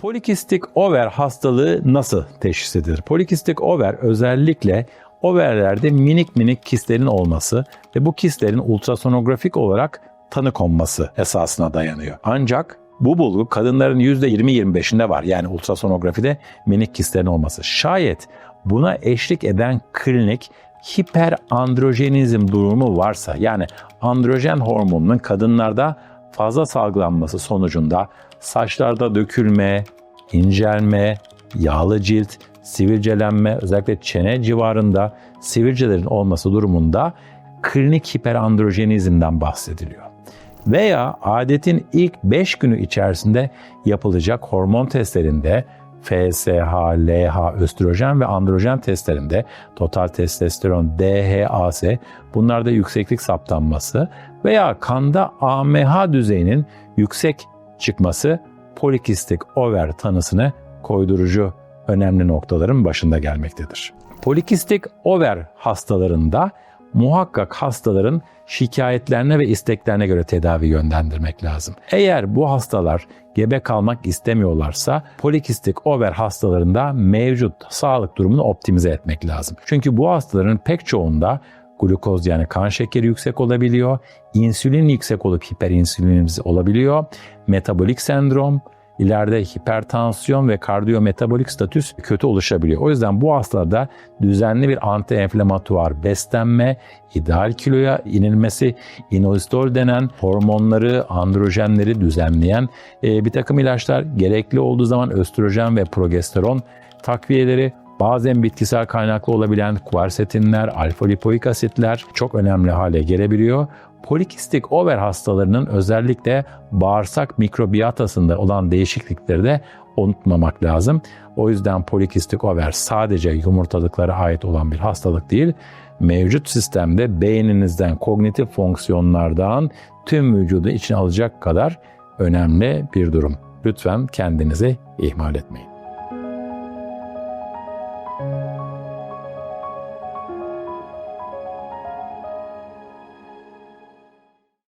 Polikistik over hastalığı nasıl teşhis edilir? Polikistik over özellikle overlerde minik minik kistlerin olması ve bu kistlerin ultrasonografik olarak tanı konması esasına dayanıyor. Ancak bu bulgu kadınların %20-25'inde var. Yani ultrasonografide minik kistlerin olması. Şayet buna eşlik eden klinik hiperandrojenizm durumu varsa yani androjen hormonunun kadınlarda fazla salgılanması sonucunda saçlarda dökülme, incelme, yağlı cilt, sivilcelenme, özellikle çene civarında sivilcelerin olması durumunda klinik hiperandrojenizmden bahsediliyor. Veya adetin ilk 5 günü içerisinde yapılacak hormon testlerinde FSH, LH, östrojen ve androjen testlerinde total testosteron, DHAS bunlarda yükseklik saptanması veya kanda AMH düzeyinin yüksek çıkması polikistik over tanısını koydurucu önemli noktaların başında gelmektedir. Polikistik over hastalarında muhakkak hastaların şikayetlerine ve isteklerine göre tedavi yönlendirmek lazım. Eğer bu hastalar gebe kalmak istemiyorlarsa polikistik over hastalarında mevcut sağlık durumunu optimize etmek lazım. Çünkü bu hastaların pek çoğunda glukoz yani kan şekeri yüksek olabiliyor, insülin yüksek olup hiperinsülinimiz olabiliyor, metabolik sendrom, ileride hipertansiyon ve kardiyometabolik statüs kötü oluşabiliyor. O yüzden bu hastalarda düzenli bir antienflamatuar beslenme, ideal kiloya inilmesi, inositol denen hormonları, androjenleri düzenleyen e, bir takım ilaçlar gerekli olduğu zaman östrojen ve progesteron takviyeleri Bazen bitkisel kaynaklı olabilen kuersetinler, alfa lipoik asitler çok önemli hale gelebiliyor. Polikistik over hastalarının özellikle bağırsak mikrobiyatasında olan değişiklikleri de unutmamak lazım. O yüzden polikistik over sadece yumurtalıklara ait olan bir hastalık değil, mevcut sistemde beyninizden, kognitif fonksiyonlardan tüm vücudu içine alacak kadar önemli bir durum. Lütfen kendinizi ihmal etmeyin.